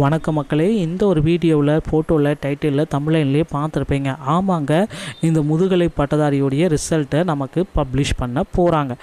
வணக்க மக்களே இந்த ஒரு வீடியோவில் ஃபோட்டோவில் டைட்டிலில் தமிழ்லேயே பார்த்துருப்பீங்க. ஆமாங்க இந்த முதுகலை பட்டதாரியுடைய ரிசல்ட்டை நமக்கு பப்ளிஷ் பண்ண போகிறாங்க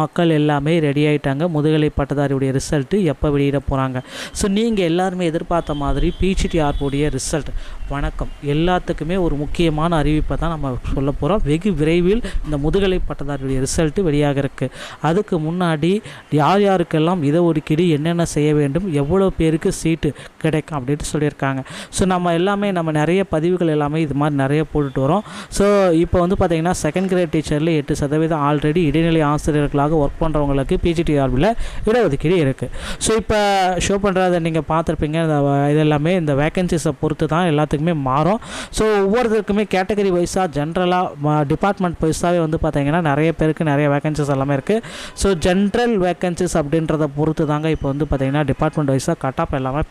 மக்கள் எல்லாமே ரெடி ஆகிட்டாங்க முதுகலை பட்டதாரியுடைய ரிசல்ட்டு எப்போ வெளியிட போகிறாங்க ஸோ நீங்கள் எல்லாருமே எதிர்பார்த்த மாதிரி பிஜிடிஆர்புடைய ரிசல்ட் வணக்கம். எல்லாத்துக்குமே ஒரு முக்கியமான அறிவிப்பை தான் நம்ம சொல்ல போகிறோம் வெகு விரைவில் இந்த முதுகலை பட்டதாரியுடைய ரிசல்ட்டு வெளியாக இருக்குது அதுக்கு முன்னாடி யார் யாருக்கெல்லாம் இதை ஒதுக்கீடு என்னென்ன செய்ய வேண்டும் எவ்வளோ பேருக்கு சீட்டு கிடைக்கும் அப்படின்ட்டு சொல்லியிருக்காங்க. ஸோ நம்ம எல்லாமே நம்ம நிறைய பதிவுகள் எல்லாமே இது மாதிரி நிறைய போட்டுட்டு வரோம். ஸோ இப்போ வந்து பார்த்திங்கன்னா செகண்ட் கிரேட் டீச்சரில் எட்டு சதவீதம் ஆல்ரெடி இடைநிலை ஆசிரியர்களாக ஒர்க் பண்ணுறவங்களுக்கு பிஜிடிஆர்பில் இடஒதுக்கீடு இருக்குது ஸோ இப்போ ஷோ பண்ணுறதை நீங்கள் பார்த்துருப்பீங்க. இந்த இது எல்லாமே இந்த வேகன்சிஸை பொறுத்து தான் எல்லாத்துக்குமே மாறும். ஸோ ஒவ்வொருத்தருக்குமே கேட்டகரி வைஸாக ஜென்ரலாக டிபார்ட்மெண்ட் வைஸாகவே வந்து பார்த்தீங்கன்னா நிறைய பேருக்கு நிறைய வேகன்சிஸ் எல்லாமே இருக்குது ஸோ ஜென்ரல் வேகன்சிஸ் அப்படின்றத பொறுத்து தாங்க இப்போ வந்து பார்த்தீங்கன்னா டிபார்ட்மெண்ட் வைஸாக கட் ஆஃப் எல்லாமே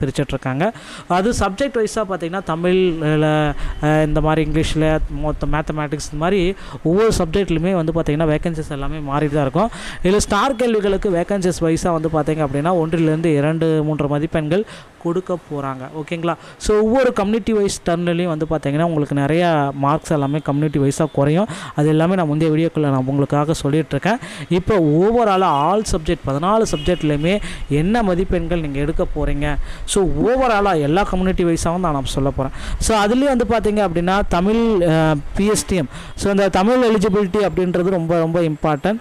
பிரிச்சுட்ருக்காங்க அது சப்ஜெக்ட் வைஸாக பார்த்திங்கன்னா தமிழில் இந்த மாதிரி இங்கிலீஷில் மொத்த மேத்தமேட்டிக்ஸ் இந்த மாதிரி ஒவ்வொரு சப்ஜெக்ட்லையுமே வந்து பார்த்திங்கன்னா வேகன்சிஸ் எல்லாமே மாறிட்டு தான் இருக்கும். இதில் ஸ்டார் கேள்விகளுக்கு வேகன்சிஸ் வைஸாக வந்து பார்த்திங்க அப்படின்னா ஒன்றிலிருந்து இரண்டு மூன்று மதிப்பெண்கள் கொடுக்க போகிறாங்க ஓகேங்களா ஸோ ஒவ்வொரு கம்யூனிட்டி வைஸ் டர்ன்லையும் வந்து பார்த்திங்கன்னா உங்களுக்கு நிறையா மார்க்ஸ் எல்லாமே கம்யூனிட்டி வைஸாக குறையும். அது எல்லாமே நான் முந்தைய வீடியோக்குள்ளே நான் உங்களுக்காக சொல்லிகிட்ருக்கேன் இருக்கேன். இப்போ ஓவராலாக ஆல் சப்ஜெக்ட் பதினாலு சப்ஜெக்ட்லையுமே என்ன மதிப்பெண்கள் நீங்கள் எடுக்க போகிறீங்க ஸோ ஓவராலாக எல்லா கம்யூனிட்டி வைஸாகவும் தான் நான் சொல்ல போகிறேன் ஸோ அதுலேயும் வந்து பார்த்தீங்க அப்படின்னா தமிழ் பிஎஸ்டிஎம் ஸோ அந்த தமிழ் எலிஜிபிலிட்டி அப்படின்றது ரொம்ப ரொம்ப இம்பார்ட்டன்ட்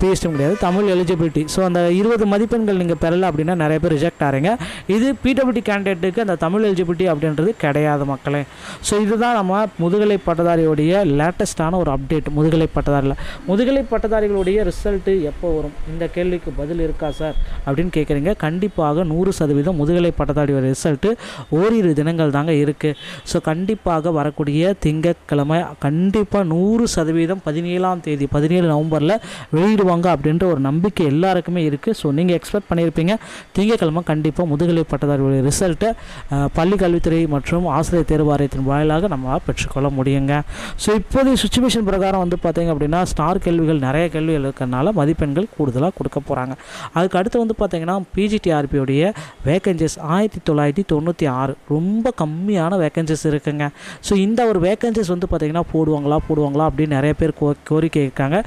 பிஎஸ்டிஎம் கிடையாது தமிழ் எலிஜிபிலிட்டி ஸோ அந்த இருபது மதிப்பெண்கள் நீங்கள் பெறலை அப்படின்னா நிறைய பேர் ரிஜெக்ட் ஆகிறீங்க இது பிடபிள்யூடி கேண்டிடேட்டுக்கு அந்த தமிழ் எலிஜிபிலிட்டி அப்படின்றது கிடையாது மக்களே. ஸோ இதுதான் நம்ம முதுகலை பட்டதாரியோடைய லேட்டஸ்டான ஒரு அப்டேட் முதுகலை பட்டதாரியில் முதுகலை பட்டதாரிகளுடைய ரிசல்ட்டு எப்போ வரும்? இந்த கேள்விக்கு பதில் இருக்கா சார் அப்படின்னு கேட்குறீங்க கண்டிப்பாக நூறு சதவீதம் முதுகலை பட்டதாரி ரிசல்ட்டு ஓரிரு தினங்கள் தாங்க இருக்குது ஸோ கண்டிப்பாக வரக்கூடிய திங்கட்கிழமை கண்டிப்பாக நூறு சதவீதம் பதினேழாம் தேதி பதினேழு நவம்பரில் வெளியிடுவாங்க அப்படின்ற ஒரு நம்பிக்கை எல்லாருக்குமே இருக்குது ஸோ நீங்கள் எக்ஸ்பெக்ட் பண்ணியிருப்பீங்க திங்கட்கிழமை கண்டிப்பாக முதுகலை பட்டதாரியுடைய ரிசல்ட்டை பள்ளி கல்வித்துறை மற்றும் ஆசிரியர் தேர்வு வாரியத்தின் வாயிலாக நம்ம பெற்றுக்கொள்ள முடியுங்க. ஸோ இப்போதைய சுச்சுவேஷன் பிரகாரம் வந்து பார்த்தீங்க அப்படின்னா ஸ்டார் கேள்விகள் நிறைய கேள்விகள் இருக்கிறனால மதிப்பெண்கள் கூடுதலாக கொடுக்க போகிறாங்க அதுக்கு அடுத்து வந்து பார்த்தீங்கன்னா பிஜிடிஆர்பியோடைய வேகன்சிஸ் ஆயிரத்தி தொள்ளாயிரத்தி தொண்ணூற்றி ஆறு. ரொம்ப கம்மியான வேக்கன்சிஸ் இருக்குங்க. ஸோ இந்த ஒரு வேக்கன்சிஸ் வந்து பார்த்திங்கன்னா போடுவாங்களா போடுவாங்களா அப்படின்னு நிறைய பேர் கோ கோரிக்கை இருக்காங்க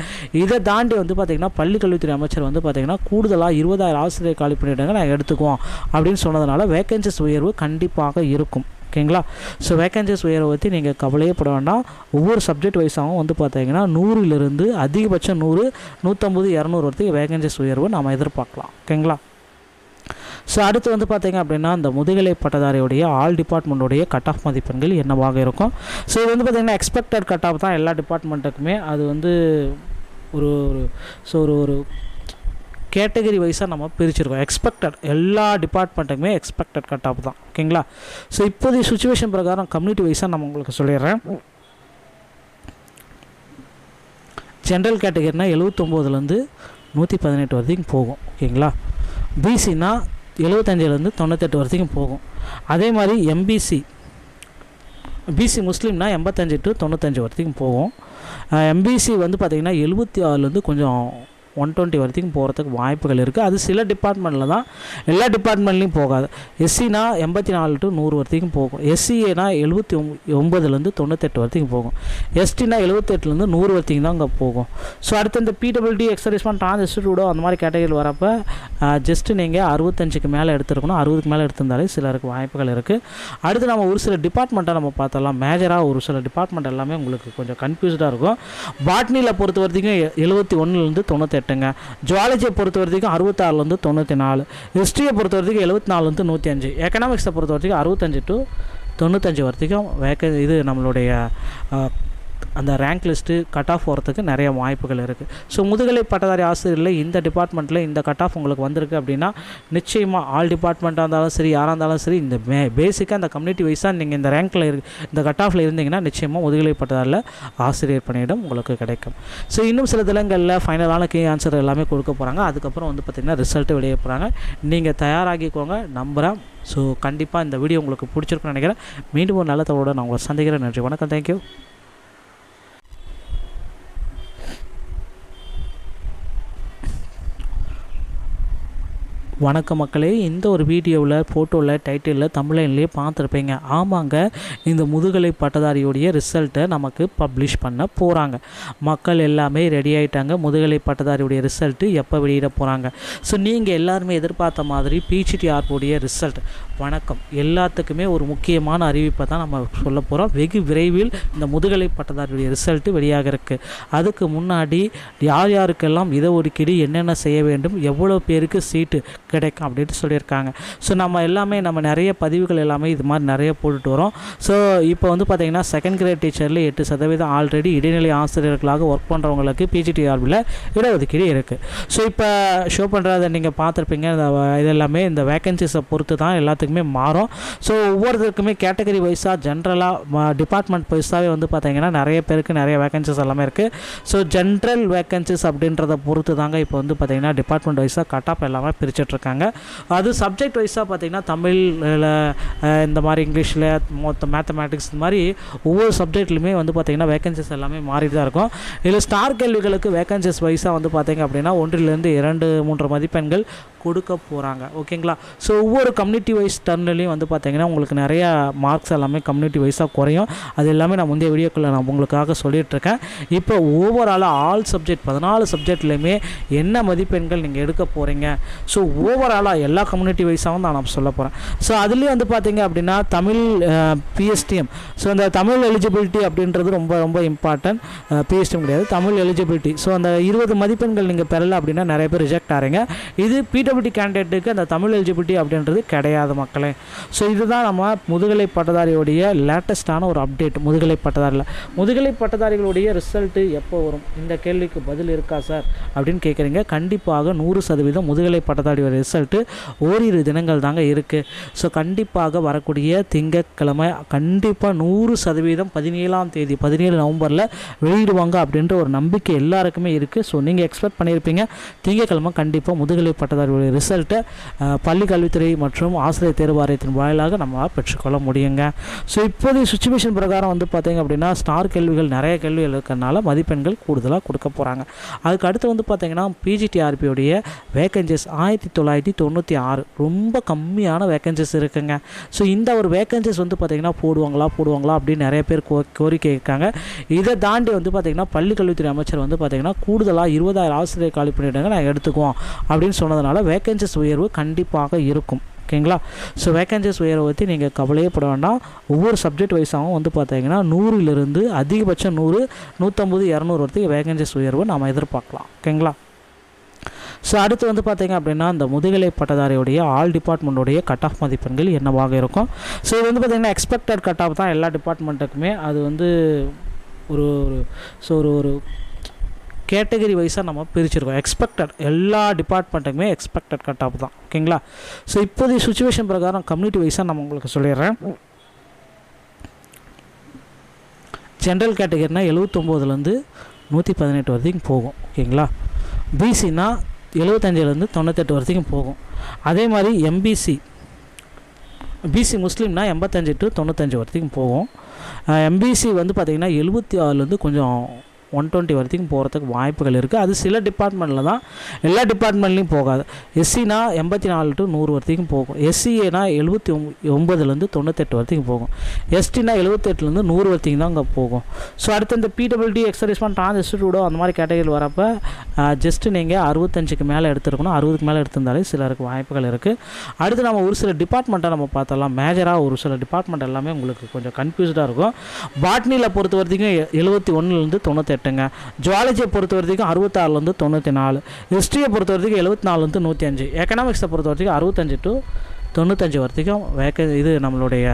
இதை தாண்டி வந்து பார்த்திங்கன்னா பள்ளிக்கல்வித்துறை அமைச்சர் வந்து பார்த்திங்கன்னா கூடுதலாக இருபதாயிரம் ஆசிரியர் காலி பண்ணிவிடுங்க நான் எடுத்துக்குவோம் அப்படின்னு சொன்னதுனால வேக்கன்சிஸ் உயர்வு கண்டிப்பாக இருக்கும். ஓகேங்களா? ஸோ வேக்கன்சிஸ் உயர்வை பற்றி நீங்கள் கவலையே பட வேண்டாம். ஒவ்வொரு சப்ஜெக்ட் வைஸாகவும் வந்து பார்த்தீங்கன்னா நூறிலிருந்து அதிகபட்சம் நூறு நூற்றம்பது இரநூறு வரைக்கும் வேக்கன்சிஸ் உயர்வு நாம் எதிர்பார்க்கலாம். ஓகேங்களா? ஸோ அடுத்து வந்து பார்த்தீங்க அப்படின்னா இந்த முதுகலை பட்டதாரியுடைய ஆல் டிபார்ட்மெண்ட்டுடைய கட் ஆஃப் மதிப்பெண்கள் என்னவாக இருக்கும்? ஸோ இது வந்து பார்த்திங்கன்னா எக்ஸ்பெக்டட் கட் ஆஃப் தான் எல்லா டிபார்ட்மெண்ட்டுக்குமே அது வந்து ஒரு ஒரு ஸோ ஒரு ஒரு கேட்டகரி வைஸாக நம்ம பிரிச்சிருக்கோம். எக்ஸ்பெக்டட் எல்லா டிபார்ட்மெண்ட்டுக்குமே எக்ஸ்பெக்டட் கட் ஆஃப் தான் ஓகேங்களா ஸோ இப்போதைய சுச்சுவேஷன் பிரகாரம் கம்யூனிட்டி வைஸாக நம்ம உங்களுக்கு சொல்லிடுறேன். ஜென்ரல் கேட்டகரினா எழுபத்தொம்போதுலேருந்து நூற்றி பதினெட்டு வரைக்கும் போகும். ஓகேங்களா பிசினா எழுபத்தஞ்சிலேருந்து தொண்ணூத்தெட்டு வரைக்கும் போகும். அதே மாதிரி எம்பிசி பிசி முஸ்லீம்னா எண்பத்தஞ்சு டு தொண்ணூத்தஞ்சு வரைக்கும் போகும். எம்பிசி வந்து பார்த்திங்கன்னா எழுபத்தி ஆறுலேருந்து கொஞ்சம் ஒன் டுவெண்ட்டி வரைக்கும் போகிறதுக்கு வாய்ப்புகள் இருக்குது அது சில டிபார்ட்மெண்ட்டில் தான் எல்லா டிபார்ட்மெண்ட்லேயும் போகாது. எஸ்சினா எண்பத்தி நாலு டு நூறு வரைக்கும் போகும். எஸ்சிஏனா எழுபத்தி ஒம் ஒம்பதுலேருந்து தொண்ணூத்தெட்டு வரைக்கும் போகும். எஸ்டினா எழுபத்தெட்டுலேருந்து நூறு வரைக்கும் தான் அங்கே போகும். ஸோ அடுத்து இந்த பிடபிள்டி எக்ஸர்வீஸ்மெண்ட் டிரான்ஸ்டியூடோ அந்த மாதிரி கேட்டகரியில் வரப்போ ஜஸ்ட்டு நீங்கள் அறுபத்தஞ்சுக்கு மேலே எடுத்துருக்கணும். அறுபதுக்கு மேலே எடுத்திருந்தாலே சிலருக்கு வாய்ப்புகள் இருக்குது அடுத்து நம்ம ஒரு சில டிபார்ட்மெண்ட்டை நம்ம பார்த்தலாம் மேஜராக ஒரு சில டிபார்ட்மெண்ட் எல்லாமே உங்களுக்கு கொஞ்சம் கன்ஃபியூஸ்டாக இருக்கும். பாட்னியில் பொறுத்த வரைக்கும் எழுபத்தி ஒன்றுலேருந்து தொண்ணூத்தெட்டு எட்டுங்க ஜுவாலஜியை பொறுத்த வரைக்கும் அறுபத்தாறுலேருந்து தொண்ணூற்றி நாலு ஹிஸ்ட்ரியை பொறுத்த வரைக்கும் எழுபத்தி நாலுலேருந்து நூற்றி அஞ்சு எக்கனாமிக்ஸை பொறுத்த வரைக்கும் அறுபத்தஞ்சு டு தொண்ணூத்தஞ்சு வரைக்கும் வேக்க இது நம்மளுடைய அந்த ரேங்க் லிஸ்ட்டு கட் ஆஃப் போகிறதுக்கு நிறைய வாய்ப்புகள் இருக்குது ஸோ முதுகலை பட்டதாரி ஆசிரியரில் இந்த டிபார்ட்மெண்ட்டில் இந்த கட் ஆஃப் உங்களுக்கு வந்திருக்கு அப்படின்னா நிச்சயமாக ஆல் டிபார்ட்மெண்ட்டாக இருந்தாலும் சரி யாராக இருந்தாலும் சரி இந்த மே பேசிக்காக இந்த கம்யூனிட்டி வைஸாக நீங்கள் இந்த ரேங்க்கில் இரு இந்த கட் ஆஃபில் இருந்தீங்கன்னா நிச்சயமாக முதுகலை பட்டதாரில் ஆசிரியர் பணியிடம் உங்களுக்கு கிடைக்கும். ஸோ இன்னும் சில தினங்களில் ஃபைனலான கீ ஆன்சர் எல்லாமே கொடுக்க போகிறாங்க அதுக்கப்புறம் வந்து பார்த்திங்கன்னா ரிசல்ட்டு வெளியே போகிறாங்க நீங்கள் தயாராகிக்கோங்க நம்புகிறேன் ஸோ கண்டிப்பாக இந்த வீடியோ உங்களுக்கு பிடிச்சிருக்குன்னு நினைக்கிறேன். மீண்டும் ஒரு நல்ல தகவலோட நான் உங்களை சந்திக்கிறேன். நன்றி வணக்கம். தேங்க்யூ வணக்க மக்களே. இந்த ஒரு வீடியோவில் ஃபோட்டோவில் டைட்டிலில் தமிழ்லேயே பார்த்துருப்பீங்க. ஆமாங்க இந்த முதுகலை பட்டதாரியுடைய ரிசல்ட்டை நமக்கு பப்ளிஷ் பண்ண போகிறாங்க மக்கள் எல்லாமே ரெடி ஆகிட்டாங்க முதுகலை பட்டதாரியுடைய ரிசல்ட்டு எப்போ வெளியிட போகிறாங்க ஸோ நீங்கள் எல்லாருமே எதிர்பார்த்த மாதிரி பிஜிடிஆர்புடைய ரிசல்ட் வணக்கம். எல்லாத்துக்குமே ஒரு முக்கியமான அறிவிப்பை தான் நம்ம சொல்ல போகிறோம் வெகு விரைவில் இந்த முதுகலை பட்டதாரியுடைய ரிசல்ட்டு வெளியாக இருக்குது அதுக்கு முன்னாடி யார் யாருக்கெல்லாம் இதை ஒதுக்கீடு என்னென்ன செய்ய வேண்டும் எவ்வளோ பேருக்கு சீட்டு கிடைக்கும் அப்படின்ட்டு சொல்லியிருக்காங்க. ஸோ நம்ம எல்லாமே நம்ம நிறைய பதிவுகள் எல்லாமே இது மாதிரி நிறைய போட்டுட்டு வரோம். ஸோ இப்போ வந்து பார்த்திங்கன்னா செகண்ட் கிரேட் டீச்சரில் எட்டு சதவீதம் ஆல்ரெடி இடைநிலை ஆசிரியர்களாக ஒர்க் பண்ணுறவங்களுக்கு பிஜிடிஆர்பில் இடஒதுக்கீடு இருக்குது ஸோ இப்போ ஷோ பண்ணுறத நீங்கள் பார்த்துருப்பீங்க. இந்த இதெல்லாமே இது எல்லாமே இந்த வேகன்சிஸை பொறுத்து தான் எல்லாத்துக்குமே மாறும். ஸோ ஒவ்வொருத்தருக்குமே கேட்டகரி வைஸாக ஜென்ரலாக டிபார்ட்மெண்ட் வைஸாகவே வந்து பார்த்திங்கன்னா நிறைய பேருக்கு நிறைய வேகன்சிஸ் எல்லாமே இருக்குது ஸோ ஜென்ரல் வேகன்சிஸ் அப்படின்றத பொறுத்து தாங்க இப்போ வந்து பார்த்தீங்கன்னா டிபார்ட்மெண்ட் வைஸாக கட் ஆஃப் எல்லாமே பிரிச்சிட்ருக்காங்க அது சப்ஜெக்ட் வைஸாக பார்த்திங்கன்னா தமிழில் இந்த மாதிரி இங்கிலீஷில் மொத்த மேத்தமேட்டிக்ஸ் இந்த மாதிரி ஒவ்வொரு சப்ஜெக்ட்லையுமே வந்து பார்த்தீங்கன்னா வேகன்சிஸ் எல்லாமே மாறிட்டு தான் இருக்கும். இதில் ஸ்டார் கேள்விகளுக்கு வேகன்சிஸ் வைஸாக வந்து பார்த்திங்க அப்படின்னா ஒன்றிலிருந்து இரண்டு மூன்று மதிப்பெண்கள் கொடுக்க போகிறாங்க ஓகேங்களா ஸோ ஒவ்வொரு கம்யூனிட்டி வைஸ் டர்ன்லையும் வந்து பார்த்தீங்கன்னா உங்களுக்கு நிறைய மார்க்ஸ் எல்லாமே கம்யூனிட்டி வைஸாக குறையும். அது எல்லாமே நான் முந்தைய வீடியோக்குள்ளே நான் உங்களுக்காக சொல்லிகிட்ருக்கேன் இருக்கேன். இப்போ ஓவராலாக ஆல் சப்ஜெக்ட் பதினாலு சப்ஜெக்ட்லையுமே என்ன மதிப்பெண்கள் நீங்கள் எடுக்க போகிறீங்க ஸோ ஓவராலாக எல்லா கம்யூனிட்டி வைஸாகவும் தான் நான் சொல்ல போகிறேன் ஸோ அதுலேயும் வந்து பார்த்தீங்க அப்படின்னா தமிழ் பிஎஸ்டிஎம் ஸோ அந்த தமிழ் எலிஜிபிலிட்டி அப்படின்றது ரொம்ப ரொம்ப இம்பார்ட்டன்ட் பிஎஸ்டிஎம் கிடையாது தமிழ் எலிஜிபிலிட்டி ஸோ அந்த இருபது மதிப்பெண்கள் நீங்கள் பெறலை அப்படின்னா நிறைய பேர் ரிஜெக்ட் ஆகிறீங்க இது பிடபிள்யூடி கேண்டிடேட்டுக்கு அந்த தமிழ் எலிஜிபிலிட்டி அப்படின்றது கிடையாது மக்களே. ஸோ இதுதான் நம்ம முதுகலை பட்டதாரியோடைய லேட்டஸ்ட்டான ஒரு அப்டேட் முதுகலை பட்டதாரியில் முதுகலை பட்டதாரிகளுடைய ரிசல்ட்டு எப்போ வரும்? இந்த கேள்விக்கு பதில் இருக்கா சார் அப்படின்னு கேட்குறீங்க கண்டிப்பாக நூறு சதவீதம் முதுகலை பட்டதாரி ரிசல்ட்டு ஓரிரு தினங்கள் தாங்க இருக்குது ஸோ கண்டிப்பாக வரக்கூடிய திங்கட்கிழமை கண்டிப்பாக நூறு சதவீதம் பதினேழாம் தேதி பதினேழு நவம்பரில் வெளியிடுவாங்க அப்படின்ற ஒரு நம்பிக்கை எல்லாருக்குமே இருக்குது ஸோ நீங்கள் எக்ஸ்பெக்ட் பண்ணியிருப்பீங்க திங்கட்கிழமை கண்டிப்பாக முதுகலை பட்டதாரிகளுடைய ரிசல்ட்டை பள்ளி கல்வித்துறை மற்றும் ஆசிரியர் தேர்வு வாரியத்தின் வாயிலாக நம்ம பெற்றுக்கொள்ள முடியுங்க. ஸோ இப்போதைய சுச்சுவேஷன் பிரகாரம் வந்து பார்த்தீங்க அப்படின்னா ஸ்டார் கேள்விகள் நிறைய கேள்விகள் இருக்கிறனால மதிப்பெண்கள் கூடுதலாக கொடுக்க போகிறாங்க அதுக்கு அடுத்து வந்து பார்த்தீங்கன்னா பிஜிடிஆர்பியுடைய வேகன்சிஸ் ஆயிரத்தி தொள்ளாயிரத்தி தொள்ளாயிரத்தி தொண்ணூற்றி ஆறு. ரொம்ப கம்மியான வேக்கன்சிஸ் இருக்குங்க. ஸோ இந்த ஒரு வேக்கன்சிஸ் வந்து பார்த்திங்கன்னா போடுவாங்களா போடுவாங்களா அப்படின்னு நிறைய பேர் கோ கோரிக்கை இருக்காங்க இதை தாண்டி வந்து பார்த்தீங்கன்னா பள்ளிக்கல்வித்துறை அமைச்சர் வந்து பார்த்திங்கன்னா கூடுதலாக இருபதாயிரம் ஆசிரியர் காலி பண்ணிவிடுங்க நாங்கள் எடுத்துக்குவோம் அப்படின்னு சொன்னதுனால வேக்கன்சிஸ் உயர்வு கண்டிப்பாக இருக்கும். ஓகேங்களா? ஸோ வேக்கன்சிஸ் உயர்வை பற்றி நீங்கள் கவலையே பட வேண்டாம். ஒவ்வொரு சப்ஜெக்ட் வைஸாகவும் வந்து பார்த்தீங்கன்னா நூறிலிருந்து அதிகபட்சம் நூறு நூற்றம்பது இரநூறு வரைக்கும் வேகன்சிஸ் உயர்வு நாம் எதிர்பார்க்கலாம். ஓகேங்களா? ஸோ அடுத்து வந்து பார்த்தீங்க அப்படின்னா இந்த முதுகலை பட்டதாரியுடைய ஆல் டிபார்ட்மெண்ட்டுடைய கட் ஆஃப் மதிப்பெண்கள் என்னவாக இருக்கும்? ஸோ இது வந்து பார்த்திங்கன்னா எக்ஸ்பெக்டட் கட் ஆஃப் தான் எல்லா டிபார்ட்மெண்ட்டுக்குமே அது வந்து ஒரு ஒரு ஸோ ஒரு ஒரு கேட்டகரி வைஸாக நம்ம பிரிச்சிருக்கோம். எக்ஸ்பெக்டட் எல்லா டிபார்ட்மெண்ட்டுக்குமே எக்ஸ்பெக்டட் கட் ஆஃப் தான் ஓகேங்களா ஸோ இப்போதைய சுச்சுவேஷன் பிரகாரம் கம்யூனிட்டி வைஸாக நம்ம உங்களுக்கு சொல்லிடுறேன். ஜென்ரல் கேட்டகரினா எழுவத்தொம்போதுலேருந்து நூற்றி பதினெட்டு வரைக்கும் போகும். ஓகேங்களா பிசினா எழுபத்தஞ்சிலேருந்து தொண்ணூத்தெட்டு வரைக்கும் போகும். அதே மாதிரி எம்பிசி பிசி முஸ்லீம்னா எண்பத்தஞ்சு டு தொண்ணூத்தஞ்சு வரைக்கும் போகும். எம்பிசி வந்து பார்த்திங்கன்னா எழுபத்தி ஆறுலேருந்து கொஞ்சம் ஒன் டுவெண்ட்டி வரைக்கும் போகிறதுக்கு வாய்ப்புகள் இருக்குது அது சில டிபார்ட்மெண்ட்டில் தான். எல்லா டிபார்ட்மெண்ட்லேயும் போகாது. எஸ்சினா எண்பத்தி நாலு டு நூறு வரைக்கும் போகும். எஸ்சிஏனா எழுபத்தி ஒம்பதுலேருந்து தொண்ணூத்தெட்டு வரைக்கும் போகும். எஸ்டினா எழுபத்தெட்டுலேருந்து நூறு வரைக்கும் தான் அங்கே போகும். ஸோ அடுத்து இந்த பிடபிள்டி எக்ஸர்விஸ்மெண்ட் டிரான்ஸ்டியூடோ அந்த மாதிரி கேட்டகரி வரப்போ ஜஸ்ட்டு நீங்கள் அறுபத்தஞ்சுக்கு மேலே எடுத்துருக்கணும். அறுபதுக்கு மேலே எடுத்திருந்தாலே சிலருக்கு வாய்ப்புகள் இருக்குது அடுத்து நம்ம ஒரு சில டிபார்ட்மெண்ட்டை நம்ம பார்த்தலாம். மேஜராக ஒரு சில டிபார்ட்மெண்ட் எல்லாமே உங்களுக்கு கொஞ்சம் கன்ஃபியூஸ்டாக இருக்கும். பாட்னியில் பொறுத்த வரைக்கும் எழுபத்தி ஒன்றுலேருந்து எட்டுங்க ஜுவாலஜியை பொறுத்த வரைக்கும் அறுபத்தாறுலேருந்து தொண்ணூற்றி நாலு ஹிஸ்ட்ரியை பொறுத்த வரைக்கும் எழுபத்தி நாலுலேருந்து நூற்றி அஞ்சு எக்கனாமிக்ஸை பொறுத்த வரைக்கும் அறுபத்தஞ்சு டு தொண்ணூத்தஞ்சு வரைக்கும் வேக்க இது நம்மளுடைய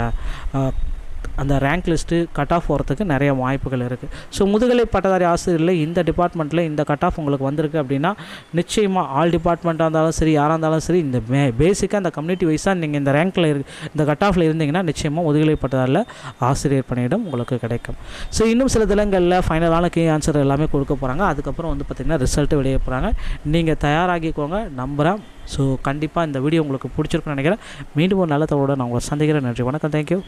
அந்த ரேங்க் லிஸ்ட்டு கட் ஆஃப் போகிறதுக்கு நிறைய வாய்ப்புகள் இருக்குது ஸோ முதுகலை பட்டதாரி ஆசிரியரில் இந்த டிபார்ட்மெண்ட்டில் இந்த கட் ஆஃப் உங்களுக்கு வந்திருக்கு அப்படின்னா நிச்சயமாக ஆல் டிபார்ட்மெண்ட்டாக இருந்தாலும் சரி யாராக இருந்தாலும் சரி இந்த மே பேசிக்காக அந்த கம்யூனிட்டி வைஸாக நீங்கள் இந்த ரேங்க்கில் இரு இந்த கட் ஆஃபில் இருந்தீங்கன்னா நிச்சயமாக முதுகலை பட்டதாரில் ஆசிரியர் பணியிடம் உங்களுக்கு கிடைக்கும். ஸோ இன்னும் சில தினங்களில் ஃபைனலான கே ஆன்சர் எல்லாமே கொடுக்க போகிறாங்க அதுக்கப்புறம் வந்து பார்த்திங்கன்னா ரிசல்ட்டு வெளியே போகிறாங்க நீங்கள் தயாராகிக்கோங்க நம்புகிறேன் ஸோ கண்டிப்பாக இந்த வீடியோ உங்களுக்கு பிடிச்சிருக்குன்னு நினைக்கிறேன். மீண்டும் ஒரு நல்ல தகவலோட நான் உங்களை சந்திக்கிறேன். நன்றி வணக்கம். தேங்க்யூ